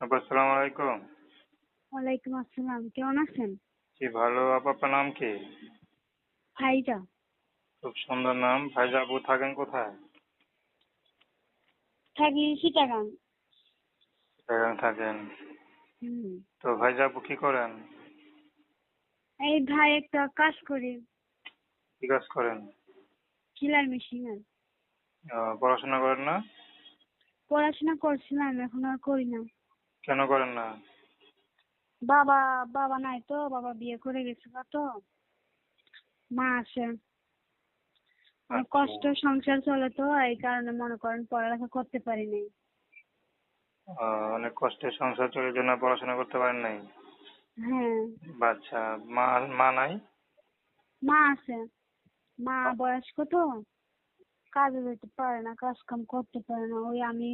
আপা আসসালামু আলাইকুম। ওয়ালাইকুম আসসালাম কেমন আছেন? জি ভালো। আপা আপনার নাম কি? ফাইজা। খুব সুন্দর নাম। ভাইজা আপু থাকেন কোথায়? থাকি সিটাগাং চিটাগাং থাকেন। হুম। তো ভাইজা আপু কি করেন? এই ভাই একটা কাজ করি। কি কাজ করেন? সেলাই মেশিনের। পড়াশোনা করেন না? পড়াশোনা করছিলাম এখন আর করি না। কেন করেন না? বাবা বাবা নাই তো বাবা বিয়ে করে গেছিল তো। মা আছে। আচ্ছা। কষ্ট সংসার চলে তো এই কারণে মনে করেন পড়ালেখা করতে পারি নাই। অনেক কষ্টে সংসার চলে জন্য পড়াশোনা করতে পারেন নাই? হ্যাঁ। বাচ্চা মা মা নাই? মা আছে। মা বয়স্ক তো কাজে যেতে পারে না কাজ কাম করতে পারে না ওই আমি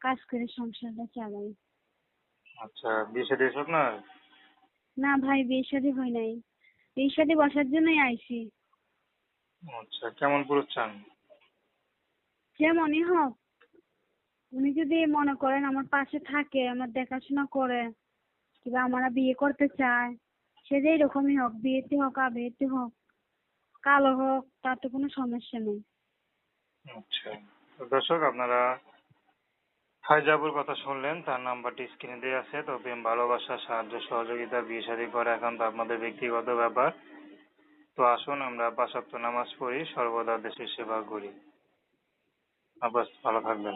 কাজ করে সংসারটা চালাই। আচ্ছা বিয়ে শাদী এসব না না ভাই বিয়ে শাদী হয় নাই। বিয়ে শাদী বসার জন্যই আইছি আচ্ছা কেমন পুরুষ চান? যেমনই হোক। উনি যদি মনে করেন আমার পাশে থাকে আমার দেখাশোনা করে কিংবা আমরা বিয়ে করতে চায় সে যে এরকমই হোক বিয়েতে হোক আবিয়েতে হোক কালো হোক তাতে কোনো সমস্যা নেই। আচ্ছা দর্শক আপনারা ফাইজাবুর কথা শুনলেন, তার নাম্বারটি স্ক্রিনে দেওয়া আছে। তো প্রেম, ভালোবাসা, সাহায্য, সহযোগিতা, বিয়ে শাদী করা এখন তো আপনাদের ব্যক্তিগত ব্যাপার। তো আসুন, আমরা পাঁচ নামাজ পড়ি, সর্বদা দেশের সেবা করি। আবার ভালো থাকবেন।